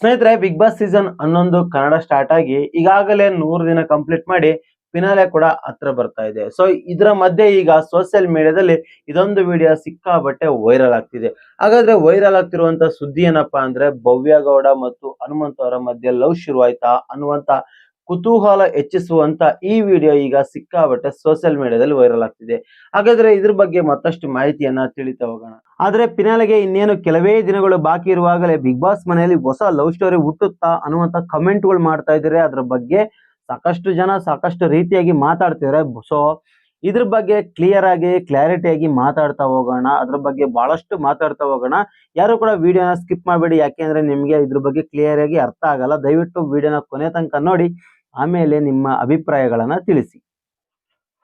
ಸ್ನೇಹಿತರೆ big boss season ಹನ್ನೊಂದು Kannada start ಆಗಿ ಈಗಾಗಲೇ ನೂರು ದಿನ ಕಂಪ್ಲೀಟ್ ಮಾಡಿ ಫಿನಾಲೆ ಕೂಡ ಹತ್ರ ಬರ್ತಾ ಇದೆ. ಸೊ ಇದರ ಮಧ್ಯೆ ಈಗ ಸೋಷಿಯಲ್ ಮೀಡಿಯಾದಲ್ಲಿ ಇದೊಂದು ವಿಡಿಯೋ ಸಿಕ್ಕಾಬಟ್ಟೆ ವೈರಲ್ ಆಗ್ತಿದೆ. ಹಾಗಾದ್ರೆ ವೈರಲ್ ಆಗ್ತಿರುವಂತ ಸುದ್ದಿ ಏನಪ್ಪಾ ಅಂದ್ರೆ ಭವ್ಯ ಗೌಡ ಮತ್ತು ಹನುಮಂತ ಅವರ ಮಧ್ಯೆ ಲವ್ ಶುರುವಾಯ್ತಾ ಅನ್ನುವಂತ ಕುತೂಹಲ ಹೆಚ್ಚಿಸುವಂತ ಈ ವಿಡಿಯೋ ಈಗ ಸಿಕ್ಕಾಬಟ್ಟೆ ಸೋಷಿಯಲ್ ಮೀಡಿಯಾದಲ್ಲಿ ವೈರಲ್ ಆಗ್ತಿದೆ. ಹಾಗಾದ್ರೆ ಇದ್ರ ಬಗ್ಗೆ ಮತ್ತಷ್ಟು ಮಾಹಿತಿಯನ್ನ ತಿಳಿತಾ ಹೋಗೋಣ. ಆದ್ರೆ ಪಿನಾಲೆಗೆ ಇನ್ನೇನು ಕೆಲವೇ ದಿನಗಳು ಬಾಕಿ ಇರುವಾಗಲೇ ಬಿಗ್ ಬಾಸ್ ಮನೆಯಲ್ಲಿ ಹೊಸ ಲವ್ ಸ್ಟೋರಿ ಹುಟ್ಟುತ್ತಾ ಅನ್ನುವಂತ ಕಮೆಂಟ್ಗಳು ಮಾಡ್ತಾ ಇದ್ದಾರೆ ಅದ್ರ ಬಗ್ಗೆ ಸಾಕಷ್ಟು ಜನ ಸಾಕಷ್ಟು ರೀತಿಯಾಗಿ ಮಾತಾಡ್ತಿದ್ದಾರೆ ಸೊ ಇದ್ರ ಬಗ್ಗೆ ಕ್ಲಿಯರ್ ಆಗಿ ಕ್ಲಾರಿಟಿ ಆಗಿ ಮಾತಾಡ್ತಾ ಹೋಗೋಣ. ಅದ್ರ ಬಗ್ಗೆ ಬಹಳಷ್ಟು ಮಾತಾಡ್ತಾ ಹೋಗೋಣ. ಯಾರು ಕೂಡ ವಿಡಿಯೋನ ಸ್ಕಿಪ್ ಮಾಡಬೇಡಿ. ಯಾಕೆಂದ್ರೆ ನಿಮ್ಗೆ ಇದ್ರ ಬಗ್ಗೆ ಕ್ಲಿಯರ್ ಆಗಿ ಅರ್ಥ ಆಗಲ್ಲ. ದಯವಿಟ್ಟು ವಿಡಿಯೋನ ಕೊನೆ ತನಕ ನೋಡಿ. ಆಮೇಲೆ ನಿಮ್ಮ ಅಭಿಪ್ರಾಯಗಳನ್ನು ತಿಳಿಸಿ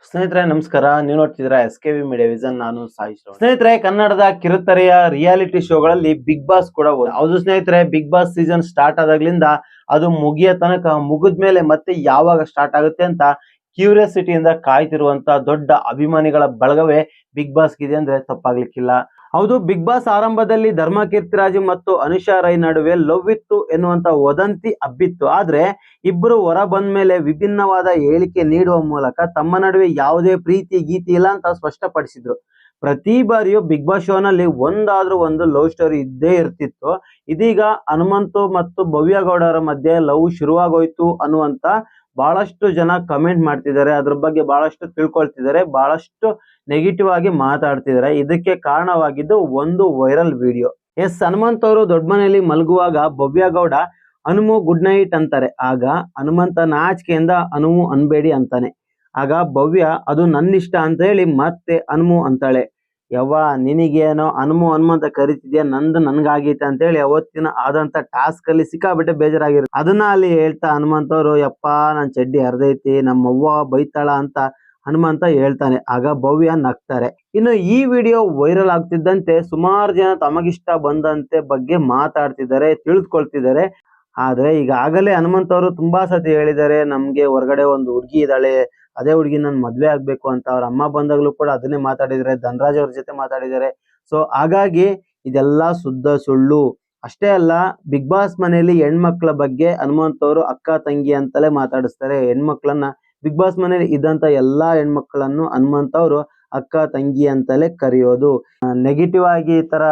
ಸ್ನೇಹಿತರೆ ನಮಸ್ಕಾರ ನೀವು ನೋಡ್ತಿದ್ದೀರಾ S K V media vision ನಾನು ಸಾಯಿಸ್. ಸ್ನೇಹಿತರೆ ಕನ್ನಡದ ಕಿರುತೆರೆಯ ರಿಯಾಲಿಟಿ ಶೋಗಳಲ್ಲಿ ಬಿಗ್ ಬಾಸ್ ಕೂಡ. ಹೌದು ಸ್ನೇಹಿತರೆ ಬಿಗ್ ಬಾಸ್ ಸೀಸನ್ ಸ್ಟಾರ್ಟ್ ಆದಾಗ್ಲಿಂದ ಅದು ಮುಗಿಯೋ ತನಕ ಮುಗಿದ್ಮೇಲೆ ಮತ್ತೆ ಯಾವಾಗ ಸ್ಟಾರ್ಟ್ ಆಗುತ್ತೆ ಅಂತ ಕ್ಯೂರಿಯಾಸಿಟಿಯಿಂದ ಕಾಯ್ತಿರುವಂತ ದೊಡ್ಡ ಅಭಿಮಾನಿಗಳ ಬಳಗವೇ ಬಿಗ್ ಬಾಸ್ ಇದೆ ಅಂದ್ರೆ ತಪ್ಪಾಗ್ಲಿಕ್ಕಿಲ್ಲ. ಹೌದು, ಬಿಗ್ ಬಾಸ್ ಆರಂಭದಲ್ಲಿ ಧರ್ಮ ಕೀರ್ತಿರಾಜು ಮತ್ತು ಅನುಷಾ ರೈ ನಡುವೆ ಲವ್ ಇತ್ತು ಎನ್ನುವಂತ ವದಂತಿ ಹಬ್ಬಿತ್ತು. ಆದ್ರೆ ಇಬ್ಬರು ಹೊರ ಬಂದ ಮೇಲೆ ವಿಭಿನ್ನವಾದ ಹೇಳಿಕೆ ನೀಡುವ ಮೂಲಕ ತಮ್ಮ ನಡುವೆ ಯಾವುದೇ ಪ್ರೀತಿ, ಗೀತಿ ಇಲ್ಲ ಅಂತ ಸ್ಪಷ್ಟಪಡಿಸಿದ್ರು. ಪ್ರತಿ ಬಾರಿಯೂ ಬಿಗ್ ಬಾಸ್ ಶೋನಲ್ಲಿ ಒಂದಾದ್ರೂ ಒಂದು ಲವ್ ಸ್ಟೋರಿ ಇದ್ದೇ ಇರ್ತಿತ್ತು. ಇದೀಗ ಹನುಮಂತು ಮತ್ತು ಭವ್ಯ ಗೌಡರ ಮಧ್ಯೆ ಲವ್ ಶುರುವಾಗೋಯ್ತು ಅನ್ನುವಂತ ಬಹಳಷ್ಟು ಜನ ಕಮೆಂಟ್ ಮಾಡ್ತಿದ್ದಾರೆ. ಅದ್ರ ಬಗ್ಗೆ ಬಹಳಷ್ಟು ತಿಳ್ಕೊಳ್ತಿದ್ದಾರೆ. ಬಹಳಷ್ಟು ನೆಗೆಟಿವ್ ಆಗಿ ಮಾತಾಡ್ತಿದ್ದಾರೆ. ಇದಕ್ಕೆ ಕಾರಣವಾಗಿದ್ದು ಒಂದು ವೈರಲ್ ವಿಡಿಯೋ ಎಸ್, ಹನುಮಂತ್ ಅವರು ದೊಡ್ಡ ಮನೆಯಲ್ಲಿ ಮಲಗುವಾಗ ಭವ್ಯ ಗೌಡ, ಹನುಮು ಗುಡ್ ನೈಟ್ ಅಂತಾರೆ. ಆಗ ಹನುಮಂತ ನಾಚಿಕೆಯಿಂದ ಹನುಮು ಅನ್ಬೇಡಿ ಅಂತಾನೆ. ಆಗ ಭವ್ಯ, ಅದು ನನ್ನಿಷ್ಟ ಅಂತ ಹೇಳಿ ಮತ್ತೆ ಅನ್ಮು ಅಂತಾಳೆ. ಯವ್ವ, ನಿನಗೇನೋ ಅನ್ಮು ಅನ್ಮು ಅಂತ ಕರಿತಿದ್ಯಾ, ನಂದು ನನ್ಗಾಗೈತೆ ಅಂತ ಹೇಳಿ ಅವತ್ತಿನ ಆದಂತ ಟಾಸ್ಕ್ ಅಲ್ಲಿ ಸಿಕ್ಕಾಬಿಟ್ಟೆ ಬೇಜಾರಾಗಿರುತ್ತೆ ಅದನ್ನ ಅಲ್ಲಿ ಹೇಳ್ತಾ ಹನುಮಂತ ಅವರು ಯಪ್ಪ, ನನ್ ಚಡ್ಡಿ ಹರಿದೈತಿ, ನಮ್ಮವ್ವ ಬೈತಾಳ ಅಂತ ಹನುಮಂತ ಹೇಳ್ತಾನೆ. ಆಗ ಭವ್ಯ ನಗ್ತಾರೆ. ಇನ್ನು ಈ ವಿಡಿಯೋ ವೈರಲ್ ಆಗ್ತಿದ್ದಂತೆ ಸುಮಾರು ಜನ ತಮಗಿಷ್ಟ ಬಂದಂತೆ ಬಗ್ಗೆ ಮಾತಾಡ್ತಿದ್ದಾರೆ ತಿಳಿದುಕೊಳ್ತಿದ್ದಾರೆ ಆದ್ರೆ ಈಗಾಗಲೇ ಹನುಮಂತ ಅವರು ತುಂಬಾ ಸತಿ ಹೇಳಿದ್ದಾರೆ, ನಮ್ಗೆ ಹೊರಗಡೆ ಒಂದು ಹುಡುಗಿ ಇದ್ದಾಳೆ ಅದೇ ಹುಡುಗಿ ನನ್ ಮದ್ವೆ ಆಗ್ಬೇಕು ಅಂತ ಅವ್ರ ಅಮ್ಮ ಬಂದಾಗ್ಲೂ ಕೂಡ ಅದನ್ನೇ ಮಾತಾಡಿದ್ರೆ, ಧನರಾಜ್ ಅವ್ರ ಜೊತೆ ಮಾತಾಡಿದ್ದಾರೆ ಸೊ ಹಾಗಾಗಿ ಇದೆಲ್ಲ ಶುದ್ಧ ಸುಳ್ಳು. ಅಷ್ಟೇ ಅಲ್ಲ ಬಿಗ್ ಬಾಸ್ ಮನೆಯಲ್ಲಿ ಹೆಣ್ಮಕ್ಳ ಬಗ್ಗೆ ಹನುಮಂತ್ ಅವರು ಅಕ್ಕ, ತಂಗಿ ಅಂತಲೇ ಮಾತಾಡಿಸ್ತಾರೆ. ಹೆಣ್ಮಕ್ಳನ್ನ ಬಿಗ್ ಬಾಸ್ ಮನೆಯಲ್ಲಿ ಇದ್ದಂತ ಎಲ್ಲಾ ಹೆಣ್ಮಕ್ಳನ್ನು ಹನುಮಂತ್ ಅವರು ಅಕ್ಕ, ತಂಗಿ ಅಂತಲೇ ಕರೆಯೋದು. ನೆಗೆಟಿವ್ ಆಗಿ ಈ ತರ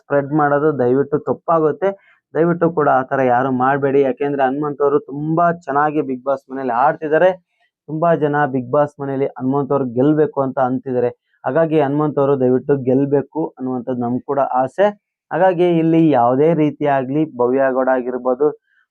ಸ್ಪ್ರೆಡ್ ಮಾಡೋದು ದಯವಿಟ್ಟು ತಪ್ಪಾಗುತ್ತೆ. ದಯವಿಟ್ಟು ಕೂಡ ಆ ತರ ಯಾರು ಮಾಡಬೇಡಿ. ಯಾಕೆಂದ್ರೆ ಹನುಮಂತ್ ಅವರು ತುಂಬಾ ಚೆನ್ನಾಗಿ ಬಿಗ್ ಬಾಸ್ ಮನೆಯಲ್ಲಿ ಆಡ್ತಿದ್ದಾರೆ ತುಂಬಾ ಜನ ಬಿಗ್ ಬಾಸ್ ಮನೆಯಲ್ಲಿ ಹನುಮಂತ್ ಅವ್ರು ಗೆಲ್ಬೇಕು ಅಂತ ಅಂತಿದ್ದಾರೆ ಹಾಗಾಗಿ ಹನುಮಂತ್ ಅವರು ದಯವಿಟ್ಟು ಗೆಲ್ಬೇಕು ಅನ್ನುವಂಥದ್ದು ನಮ್ ಕೂಡ ಆಸೆ. ಹಾಗಾಗಿ ಇಲ್ಲಿ ಯಾವುದೇ ರೀತಿ ಆಗ್ಲಿ ಭವ್ಯಗೌಡ ಆಗಿರ್ಬೋದು,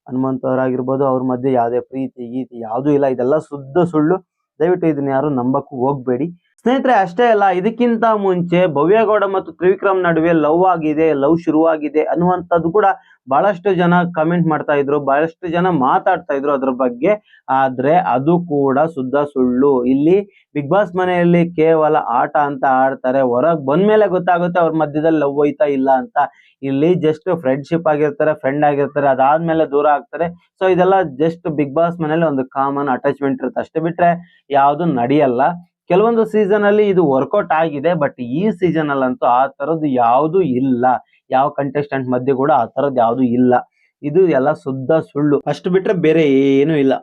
ಹನುಮಂತ್ ಅವರಾಗಿರ್ಬೋದು ಅವ್ರ ಮಧ್ಯೆ ಯಾವುದೇ ಪ್ರೀತಿ, ಗೀತಿ ಯಾವುದೂ ಇಲ್ಲ. ಇದೆಲ್ಲ ಶುದ್ಧ ಸುಳ್ಳು. ದಯವಿಟ್ಟು ಇದನ್ನ ಯಾರು ನಂಬಕ್ಕೂ ಹೋಗ್ಬೇಡಿ. ಸ್ನೇಹಿತರೆ, ಅಷ್ಟೇ ಅಲ್ಲ, ಇದಕ್ಕಿಂತ ಮುಂಚೆ ಭವ್ಯಗೌಡ ಮತ್ತು ತ್ರಿವಿಕ್ರಮ್ ನಡುವೆ ಲವ್ ಆಗಿದೆ, ಲವ್ ಶುರುವಾಗಿದೆ ಅನ್ನುವಂಥದ್ದು ಕೂಡ ಬಹಳಷ್ಟು ಜನ ಕಮೆಂಟ್ ಮಾಡ್ತಾ ಇದ್ರು, ಬಹಳಷ್ಟು ಜನ ಮಾತಾಡ್ತಾ ಇದ್ರು ಅದ್ರ ಬಗ್ಗೆ. ಆದ್ರೆ ಅದು ಕೂಡ ಶುದ್ಧ ಸುಳ್ಳು. ಇಲ್ಲಿ ಬಿಗ್ ಬಾಸ್ ಮನೆಯಲ್ಲಿ ಕೇವಲ ಆಟ ಅಂತ ಆಡ್ತಾರೆ. ಹೊರಗ್ ಬಂದ್ಮೇಲೆ ಗೊತ್ತಾಗುತ್ತೆ ಅವ್ರ ಮಧ್ಯದಲ್ಲಿ ಲವ್ ಹೋಯ್ತಾ ಇಲ್ಲ ಅಂತ. ಇಲ್ಲಿ ಜಸ್ಟ್ ಫ್ರೆಂಡ್ಶಿಪ್ ಆಗಿರ್ತಾರೆ ಫ್ರೆಂಡ್ ಆಗಿರ್ತಾರೆ, ಅದಾದ್ಮೇಲೆ ದೂರ ಆಗ್ತಾರೆ. ಸೊ ಇದೆಲ್ಲ ಜಸ್ಟ್ ಬಿಗ್ ಬಾಸ್ ಮನೇಲಿ ಒಂದು ಕಾಮನ್ ಅಟ್ಯಾಚ್ಮೆಂಟ್ ಇರುತ್ತೆ. ಅಷ್ಟೇ ಬಿಟ್ರೆ ಯಾವುದು ನಡೆಯಲ್ಲ. ಕೆಲವೊಂದು ಸೀಸನ್ ಅಲ್ಲಿ ಇದು ವರ್ಕೌಟ್ ಆಗಿದೆ ಬಟ್ ಈ ಸೀಸನ್ ಅಲ್ಲಂತೂ ಆ ತರದ್ದು ಯಾವುದು ಇಲ್ಲ. ಯಾವ ಕಂಟೆಸ್ಟೆಂಟ್ ಮಧ್ಯೆ ಕೂಡ ಆ ತರದ್ದು ಯಾವುದು ಇಲ್ಲ. ಇದು ಎಲ್ಲ ಶುದ್ಧ ಸುಳ್ಳು. ಅಷ್ಟು ಬಿಟ್ರೆ ಬೇರೆ ಏನು ಇಲ್ಲ.